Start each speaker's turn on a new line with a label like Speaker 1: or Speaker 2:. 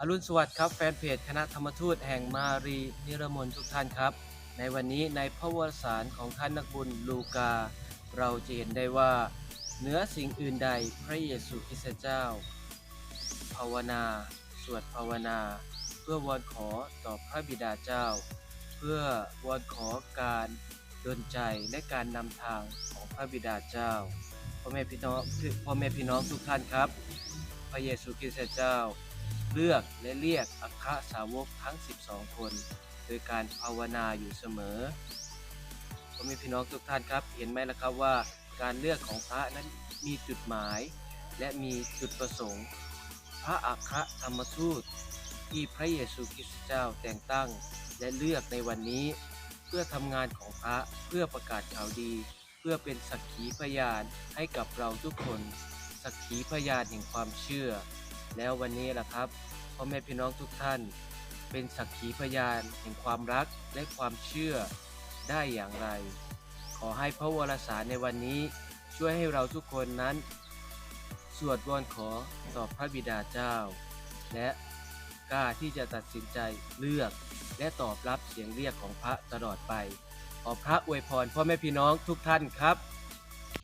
Speaker 1: อรุณสวัสดิ์ครับแฟนเพจคณะธรรมทูตแห่งมารีนิรมนทุกท่านครับ ในวันนี้ในพระวสารของท่านนักบุญลูกา เราจะเห็นได้ว่าเหนือสิ่งอื่นใดพระเยซูคริสต์เจ้า ภาวนา สวดภาวนา เพื่อวอนขอต่อพระบิดาเจ้า เพื่อวอนขอการดลใจและการนำทางของพระบิดาเจ้าพ่อแม่พี่น้องพ่อแม่พี่น้องทุกท่านครับ พระเยซูคริสต์เจ้า เลือกและเรียกอัครสาวกทั้ง 12 คน โดยการภาวนาอยู่เสมอพ่อแม่พี่น้องทุกท่านครับ เห็นไหมล่ะครับว่าการเลือกของพระนั้นมีจุดหมาย และมีจุดประสงค์ พระอัครธรรมทูตที่พระเยซูคริสต์เจ้าแต่งตั้งและเลือกในวันนี้ เพื่อทำงานของพระเพื่อประกาศข่าวดี เพื่อเป็นสักขีพยานให้กับเราทุกคน สักขีพยานแห่งความเชื่อ แล้ววันนี้ล่ะครับพ่อแม่พี่น้องทุกท่าน เป็นสักขีพยานแห่งความรักและความเชื่อได้อย่างไร ขอให้พระวรสารในวันนี้ช่วยให้เราทุกคนนั้น สวดวอนขอต่อพระบิดาเจ้า และกล้าที่จะตัดสินใจเลือกและตอบรับเสียงเรียกของพระตลอดไป ขอพระอวยพรพ่อแม่พี่น้องทุกท่านครับ